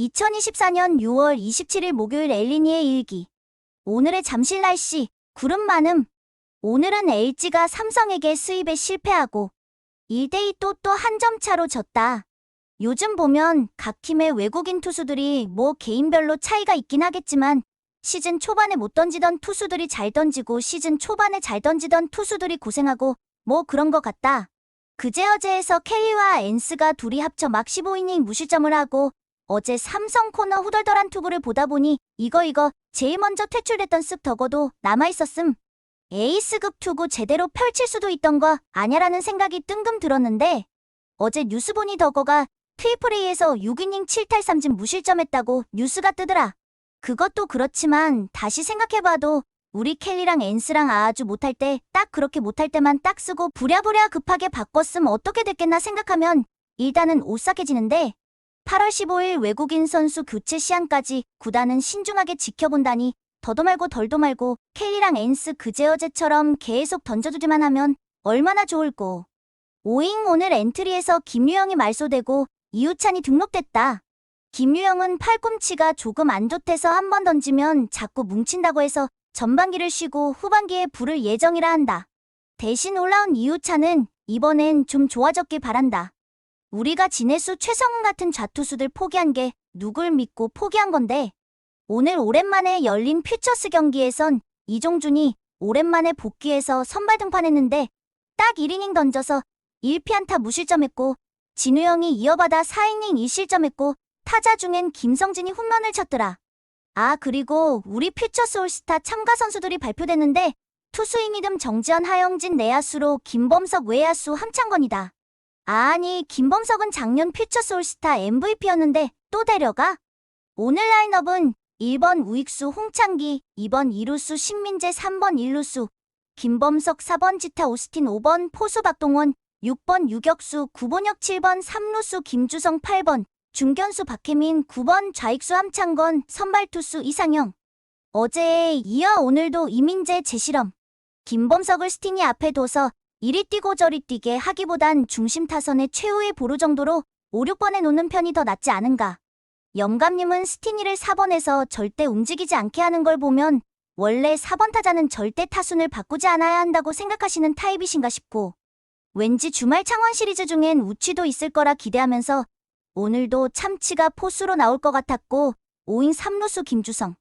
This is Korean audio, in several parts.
2024년 6월 27일 목요일 엘리니의 일기. 오늘의 잠실 날씨, 구름 많음. 오늘은 LG가 삼성에게 수입에 실패하고 1대2 또 또 한 점 차로 졌다. 요즘 보면 각 팀의 외국인 투수들이 뭐 개인별로 차이가 있긴 하겠지만 시즌 초반에 못 던지던 투수들이 잘 던지고 시즌 초반에 잘 던지던 투수들이 고생하고 뭐 그런 것 같다. 그제 어제에서 켈리와 엔스가 둘이 합쳐 막 15이닝 무실점을 하고 어제 삼성 코너 후덜덜한 투구를 보다 보니 이거 이거 제일 먼저 퇴출됐던 쓱 덕어도 남아있었음. 에이스급 투구 제대로 펼칠 수도 있던 거 아냐라는 생각이 뜬금 들었는데 어제 뉴스 보니 덕어가 트리플 A에서 6이닝 7탈 3진 무실점했다고 뉴스가 뜨더라. 그것도 그렇지만 다시 생각해봐도 우리 켈리랑 엔스랑 아주 못할 때 딱 그렇게 못할 때만 딱 쓰고 부랴부랴 급하게 바꿨음 어떻게 됐겠나 생각하면 일단은 오싹해지는데 8월 15일 외국인 선수 교체 시한까지 구단은 신중하게 지켜본다니 더도 말고 덜도 말고 켈리랑 엔스 그제어제처럼 계속 던져주기만 하면 얼마나 좋을꼬. 오잉 오늘 엔트리에서 김유영이 말소되고 이우찬이 등록됐다. 김유영은 팔꿈치가 조금 안 좋대서 한 번 던지면 자꾸 뭉친다고 해서 전반기를 쉬고 후반기에 부를 예정이라 한다. 대신 올라온 이우찬은 이번엔 좀 좋아졌길 바란다. 우리가 진해수 최성훈 같은 좌투수들 포기한 게 누굴 믿고 포기한 건데 오늘 오랜만에 열린 퓨처스 경기에선 이종준이 오랜만에 복귀해서 선발 등판했는데 딱 1이닝 던져서 1피안타 무실점했고 진우영이 이어받아 4이닝 2실점했고 타자 중엔 김성진이 홈런을 쳤더라. 아 그리고 우리 퓨처스 올스타 참가 선수들이 발표됐는데 투수 임 이름 정지현 하영진 내야수로 김범석 외야수 함창건이다. 아니 김범석은 작년 퓨처스 올스타 MVP였는데 또 데려가? 오늘 라인업은 1번 우익수 홍창기, 2번 이루수 신민재 3번 일루수, 김범석 4번 지타 오스틴 5번 포수 박동원, 6번 유격수 9번역 7번 삼루수 김주성 8번, 중견수 박혜민 9번 좌익수 함창건 선발투수 이상영. 어제에 이어 오늘도 이민재 재실험. 김범석을 스팅이 앞에 둬서 이리 뛰고 저리 뛰게 하기보단 중심 타선의 최후의 보루 정도로 5, 6번에 놓는 편이 더 낫지 않은가. 영감님은 스티니를 4번에서 절대 움직이지 않게 하는 걸 보면 원래 4번 타자는 절대 타순을 바꾸지 않아야 한다고 생각하시는 타입이신가 싶고 왠지 주말 창원 시리즈 중엔 우치도 있을 거라 기대하면서 오늘도 참치가 포수로 나올 것 같았고 5인 3루수 김주성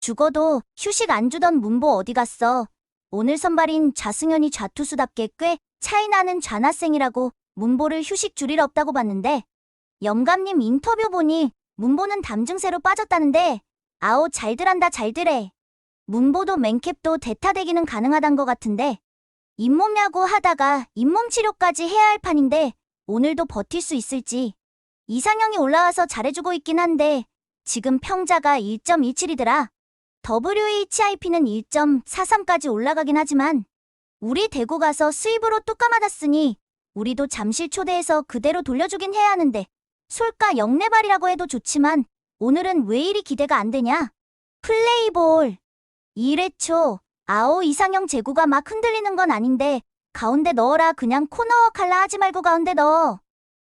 죽어도 휴식 안 주던 문보 어디 갔어 오늘 선발인 좌승현이 좌투수답게 꽤 차이 나는 좌나생이라고 문보를 휴식 줄일 없다고 봤는데 영감님 인터뷰 보니 문보는 담증세로 빠졌다는데 아오 잘들 한다 잘들 해. 문보도 맨캡도 대타대기는 가능하단 것 같은데 잇몸 야구 하다가 잇몸 치료까지 해야 할 판인데 오늘도 버틸 수 있을지 이상형이 올라와서 잘해주고 있긴 한데 지금 평자가 1.27이더라. WHIP는 1.43까지 올라가긴 하지만 우리 대구 가서 수입으로 뚜까 맞았으니 우리도 잠실 초대해서 그대로 돌려주긴 해야 하는데 솔까 영내발이라고 해도 좋지만 오늘은 왜 이리 기대가 안 되냐? 플레이볼 1회 초 아오 이상형 제구가 막 흔들리는 건 아닌데 가운데 넣어라 그냥 코너워크 할라 하지 말고 가운데 넣어.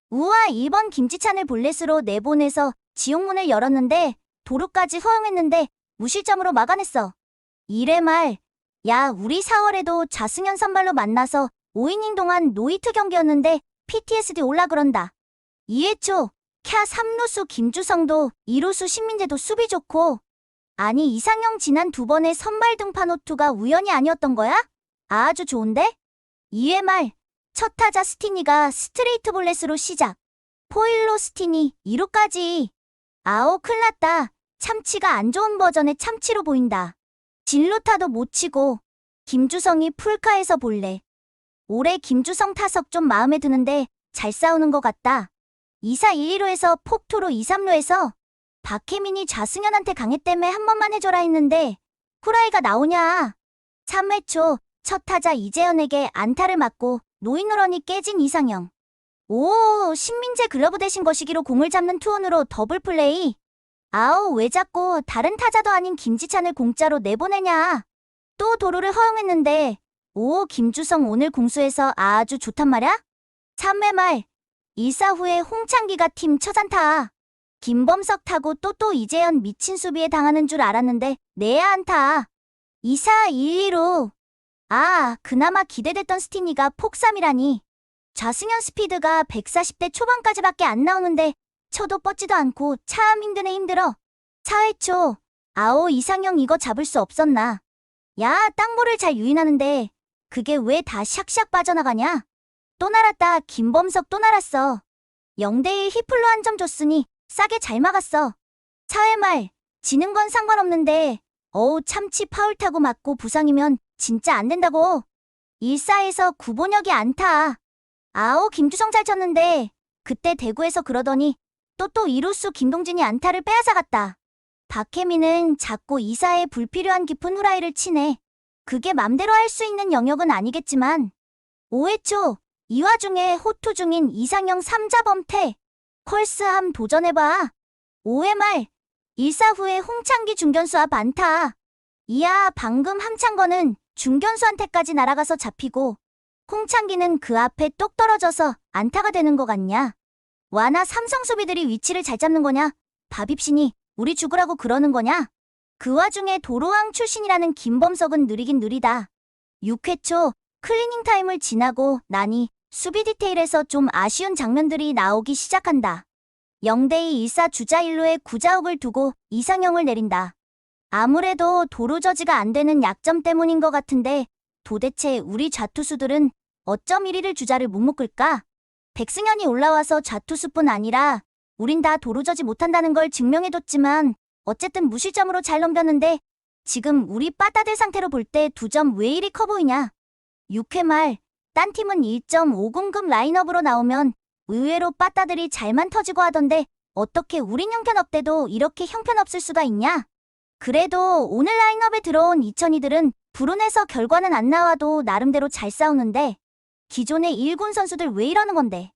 우와 2번 김지찬을 볼넷으로 내보내서 지옥문을 열었는데 도루까지 허용했는데 무실점으로 막아냈어. 1회 말, 야 우리 4월에도 자승현 선발로 만나서 5이닝 동안 노이트 경기였는데 PTSD 올라 그런다. 2회 초, 캬 3루수 김주성도 2루수 신민재도 수비 좋고 아니 이상형 지난 두 번의 선발 등판 호투가 우연이 아니었던 거야? 아주 좋은데? 2회 말, 첫 타자 스티니가 스트레이트 볼넷으로 시작. 포일로 스티니 2루까지. 아오 클났다. 참치가 안 좋은 버전의 참치로 보인다. 진루타도 못 치고 김주성이 풀카에서 볼래. 올해 김주성 타석 좀 마음에 드는데 잘 싸우는 것 같다. 2사 1, 2루에서 폭투로 2, 3루에서 박혜민이 좌승현한테 강했다며 한 번만 해줘라 했는데 후라이가 나오냐. 3회 초 첫 타자 이재현에게 안타를 맞고 노인으러니 깨진 이상형. 오, 신민재 글러브 대신 거시기로 공을 잡는 투혼으로 더블 플레이. 아우, 왜 자꾸 다른 타자도 아닌 김지찬을 공짜로 내보내냐. 또 도루를 허용했는데, 오, 김주성 오늘 공수에서 아주 좋단 말야? 3회 말, 1사 후에 홍창기가 팀 첫안타. 김범석 타고 또또 이재현 미친 수비에 당하는 줄 알았는데 내야 안타. 2사 1, 2로. 아, 그나마 기대됐던 스티니가 폭삼이라니. 좌승현 스피드가 140대 초반까지밖에 안 나오는데 쳐도 뻗지도 않고 참 힘드네 힘들어. 4회 초. 아오 이상형 이거 잡을 수 없었나. 야, 땅볼을 잘 유인하는데 그게 왜 다 샥샥 빠져나가냐? 또 날았다. 김범석 또 날았어. 0대1 히플로 한 점 줬으니 싸게 잘 막았어. 4회 말 지는 건 상관없는데 어우 참치 파울 타고 맞고 부상이면 진짜 안 된다고. 1사에서 구본혁이 안타. 아오 김주성 잘 쳤는데 그때 대구에서 그러더니 또또 이루수 김동진이 안타를 빼앗아갔다. 박혜민은 자꾸 2사에 불필요한 깊은 후라이를 치네. 그게 맘대로 할 수 있는 영역은 아니겠지만 5회 초 이 와중에 호투 중인 이상형 3자 범퇴 콜스함 도전해봐. 5회 말 1사 후에 홍창기 중견수 앞 안타. 이야 방금 함창건은 중견수한테까지 날아가서 잡히고 홍창기는 그 앞에 똑 떨어져서 안타가 되는 거 같냐. 와나 삼성 수비들이 위치를 잘 잡는 거냐. 밥입신이 우리 죽으라고 그러는 거냐. 그 와중에 도로왕 출신이라는 김범석은 느리긴 느리다. 6회 초 클리닝 타임을 지나고 나니 수비 디테일에서 좀 아쉬운 장면들이 나오기 시작한다. 0대2 1사 주자 1루에 구자욱을 두고 이상형을 내린다. 아무래도 도루 저지가 안 되는 약점 때문인 것 같은데 도대체 우리 좌투수들은 어쩜 1위를 주자를 못 묶을까? 백승현이 올라와서 좌투수뿐 아니라 우린 다 도루 저지 못한다는 걸 증명해뒀지만 어쨌든 무실점으로 잘 넘겼는데 지금 우리 빠따들 상태로 볼 때 두 점 왜 이리 커 보이냐? 6회 말 딴 팀은 1.5공급 라인업으로 나오면 의외로 빠따들이 잘만 터지고 하던데 어떻게 우린 형편없대도 이렇게 형편없을 수가 있냐? 그래도 오늘 라인업에 들어온 이천이들은 불운해서 결과는 안 나와도 나름대로 잘 싸우는데 기존의 1군 선수들 왜 이러는 건데?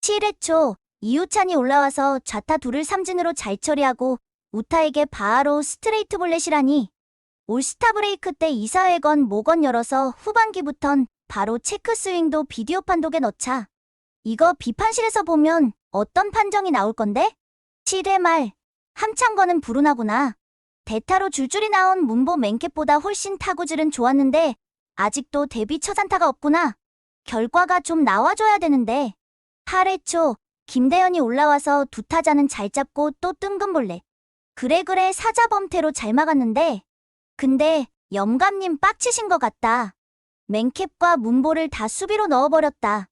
7회 초 이우찬이 올라와서 좌타 둘을 삼진으로 잘 처리하고 우타에게 바로 스트레이트 볼넷이라니 올스타 브레이크 때 이사회건 모건 열어서 후반기부턴 바로 체크 스윙도 비디오 판독에 넣자. 이거 비판실에서 보면 어떤 판정이 나올 건데? 7회 말 함창건은 불운하구나. 대타로 줄줄이 나온 문보 맹캡보다 훨씬 타구질은 좋았는데 아직도 데뷔 첫안타가 없구나. 결과가 좀 나와줘야 되는데. 8회 초 김대현이 올라와서 두 타자는 잘 잡고 또 뜬금볼래. 그래 그래 사자 범퇴로 잘 막았는데. 근데 영감님 빡치신 것 같다. 맹캡과 문보를 다 수비로 넣어버렸다.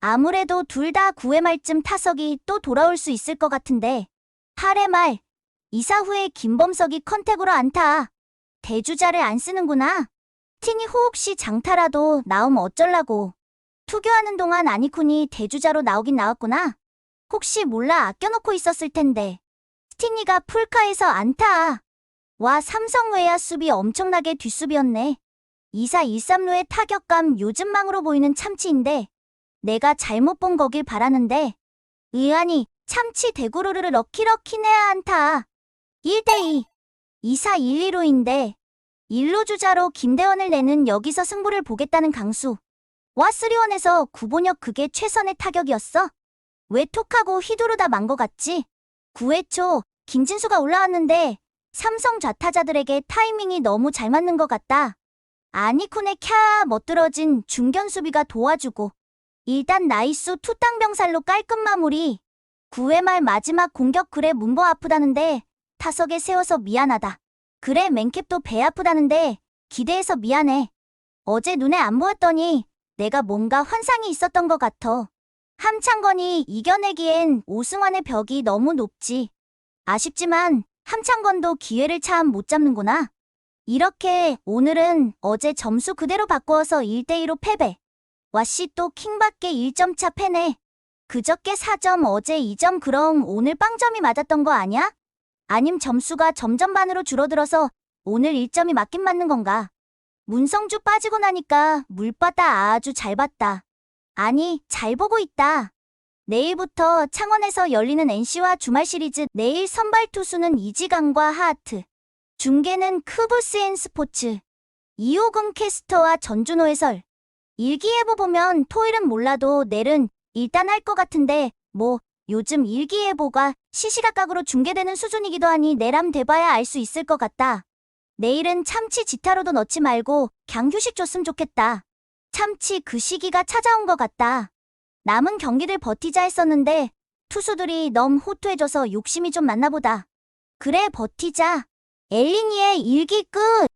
아무래도 둘 다 9회 말쯤 타석이 또 돌아올 수 있을 것 같은데. 8회 말 이사 후에 김범석이 컨택으로 안타. 대주자를 안 쓰는구나. 티니 호흡시 장타라도 나오면 어쩔라고. 투교하는 동안 아니쿤이 대주자로 나오긴 나왔구나. 혹시 몰라 아껴놓고 있었을 텐데. 스티니가 풀카에서 안타. 와 삼성 외야 수비 엄청나게 뒷수비였네. 2사 1삼루의 타격감 요즘 망으로 보이는 참치인데 내가 잘못 본 거길 바라는데 의안이 참치 대구르르를 럭키럭키 내야 안타. 1대2 2사 1, 2루인데 1루 주자로 김대원을 내는 여기서 승부를 보겠다는 강수. 와 쓰리원에서 구본혁 그게 최선의 타격이었어? 왜 톡하고 휘두르다 만 거 같지? 9회 초 김진수가 올라왔는데 삼성 좌타자들에게 타이밍이 너무 잘 맞는 것 같다. 아니쿤의 캬 멋들어진 중견 수비가 도와주고 일단 나이스 투땅병살로 깔끔 마무리. 9회 말 마지막 공격 그래 문보 아프다는데 타석에 세워서 미안하다. 그래 맨캡도 배 아프다는데 기대해서 미안해. 어제 눈에 안 보였더니 내가 뭔가 환상이 있었던 것 같아. 함창건이 이겨내기엔 오승환의 벽이 너무 높지. 아쉽지만 함창건도 기회를 참 못 잡는구나. 이렇게 오늘은 어제 점수 그대로 바꾸어서 1대2로 패배. 와씨 또 킹밖에 1점 차 패네. 그저께 4점 어제 2점 그럼 오늘 빵점이 맞았던 거 아냐? 아님 점수가 점점 반으로 줄어들어서 오늘 1점이 맞긴 맞는 건가? 문성주 빠지고 나니까 물 봤다 아주 잘 봤다. 아니 잘 보고 있다. 내일부터 창원에서 열리는 NC와 주말 시리즈 내일 선발 투수는 이지강과 하하트. 중계는 크부스 앤 스포츠. 이호근 캐스터와 전준호 해설. 일기예보 보면 토일은 몰라도 내일은 일단 할 것 같은데 뭐 요즘 일기예보가 시시각각으로 중계되는 수준이기도 하니 내람 돼봐야 알 수 있을 것 같다. 내일은 참치 지타로도 넣지 말고 휴식 줬으면 좋겠다. 참치 그 시기가 찾아온 것 같다. 남은 경기들 버티자 했었는데 투수들이 너무 호투해져서 욕심이 좀 많나 보다. 그래 버티자. 엘리니의 일기 끝.